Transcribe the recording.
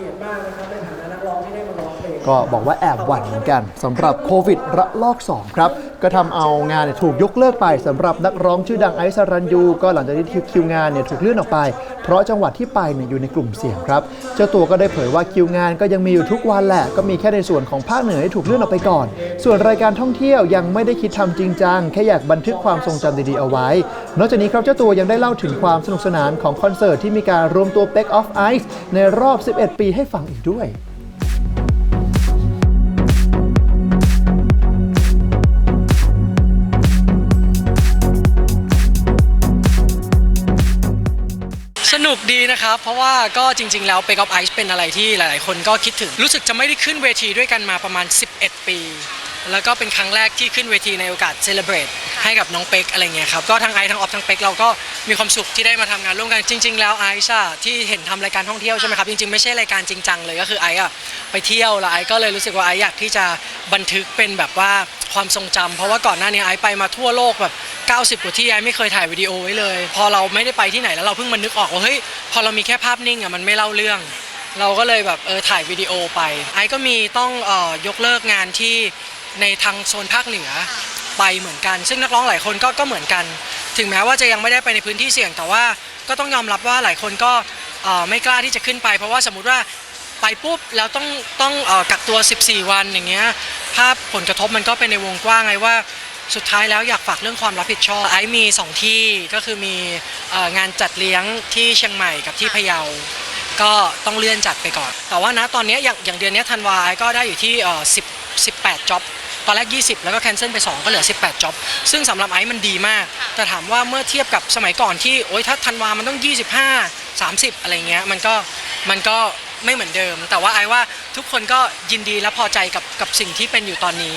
เกียรติมากนะครับในฐานะ ก็บอกว่าแอบหวั่นเหมือนกันสำหรับโควิดระลอก 2 ครับ ก็ทำเอางานเนี่ยถูกยกเลิกไปสำหรับนักร้องชื่อดังไอซ์สรันยู ก็หลังจากที่คิวงานเนี่ยถูกเลื่อนออกไป เพราะจังหวัดที่ไปเนี่ยอยู่ในกลุ่มเสี่ยงครับ เจ้าตัวก็ได้เผยว่าคิวงานก็ยังมีอยู่ทุกวันแหละ ก็มีแค่ในส่วนของภาคเหนือที่ถูกเลื่อนออกไปก่อน ส่วนรายการท่องเที่ยวยังไม่ได้คิดทำจริงจังแค่อยากบันทึกความทรงจำดีๆเอาไว้ นอกจากนี้ครับเจ้าตัวยังได้เล่าถึงความสนุกสนานของคอนเสิร์ตที่มีการรวมตัว Peck of Ice ในรอบ 11 ปีให้ฟังอีกด้วย สนุกดีนะครับ เพราะว่าก็จริง ๆ แล้วเปกอฟไอซ์เป็นอะไรที่หลาย ๆ คนก็คิดถึง รู้สึกจะไม่ได้ขึ้นเวทีด้วยกันมาประมาณ 11 ปี แล้วก็เป็นครั้งแรกที่ขึ้นเวทีในโอกาสเซเลบรต ให้กับน้องเป็กอะไรเงี้ยครับก็ทั้งไอซ์ทั้งออฟทั้งเป็กเราก็มีความสุขที่ได้มาทำงานร่วมกันจริง ๆ แล้วไอซ์อะที่เห็นทำรายการท่องเที่ยวใช่ไหมครับจริงๆไม่ใช่รายการจริงจังเลยก็คือไอซ์อะไปเที่ยวแล้วไอซ์ก็เลยรู้สึกว่าไอซ์อยากที่จะบันทึกเป็นแบบว่าความทรงจำเพราะว่าก่อนหน้านี้ไอซ์ไปมาทั่วโลกแบบ 90 กว่าที่ไอซ์ไม่เคยถ่ายวิดีโอไว้เลย พอเราไม่ได้ไปที่ไหนแล้วเราเพิ่งมานึกออกว่าเฮ้ยพอเรามีแค่ภาพนิ่งอะมันไม่เล่าเรื่อง เราก็เลยแบบเออถ่ายวิดีโอไป ไอซ์ก็มีต้องเออยกเลิกงานที่ในทางโซนภาคเหนือ ไปเหมือนกัน ซึ่งนักร้องหลายคนก็ก็เหมือนกัน ถึงแม้ว่าจะยังไม่ได้ไปในพื้นที่เสี่ยง แต่ว่าก็ต้องยอมรับว่าหลายคนก็เอ่อไม่กล้าที่จะขึ้นไป เพราะว่าสมมติว่าไปปุ๊บแล้วต้องต้องเออกักตัว 14 วันอย่างเงี้ยภาพผลกระทบมันก็เป็นในวงกว้างไงว่า สุดท้ายแล้วอยากฝากเรื่องความรับผิดชอบไอซ์มี 2 ที่ก็คือมีเอ่องานจัดเลี้ยงที่เชียงใหม่กับที่พะเยา ก็ต้องเลื่อนจัดไปก่อน แต่ว่านะตอนเนี้ยอย่างอย่างเดือนเนี้ยธันวาไอซ์ก็ได้อยู่ที่เอ่อ10 18จ็อบ ตอนแรก 20 แล้วก็แคนเซิลไป 2 ก็เหลือ 18จ็อบซึ่งสำหรับไอซ์มันดีมาก แต่ถามว่าเมื่อเทียบกับสมัยก่อนที่โอ๊ยถ้าธันวามันต้อง 25 30 อะไรเงี้ยมันก็มันก็ไม่เหมือนเดิม แต่ว่าไอซ์ว่าทุกคนก็ยินดีและพอใจกับกับสิ่งที่เป็นอยู่ตอนนี้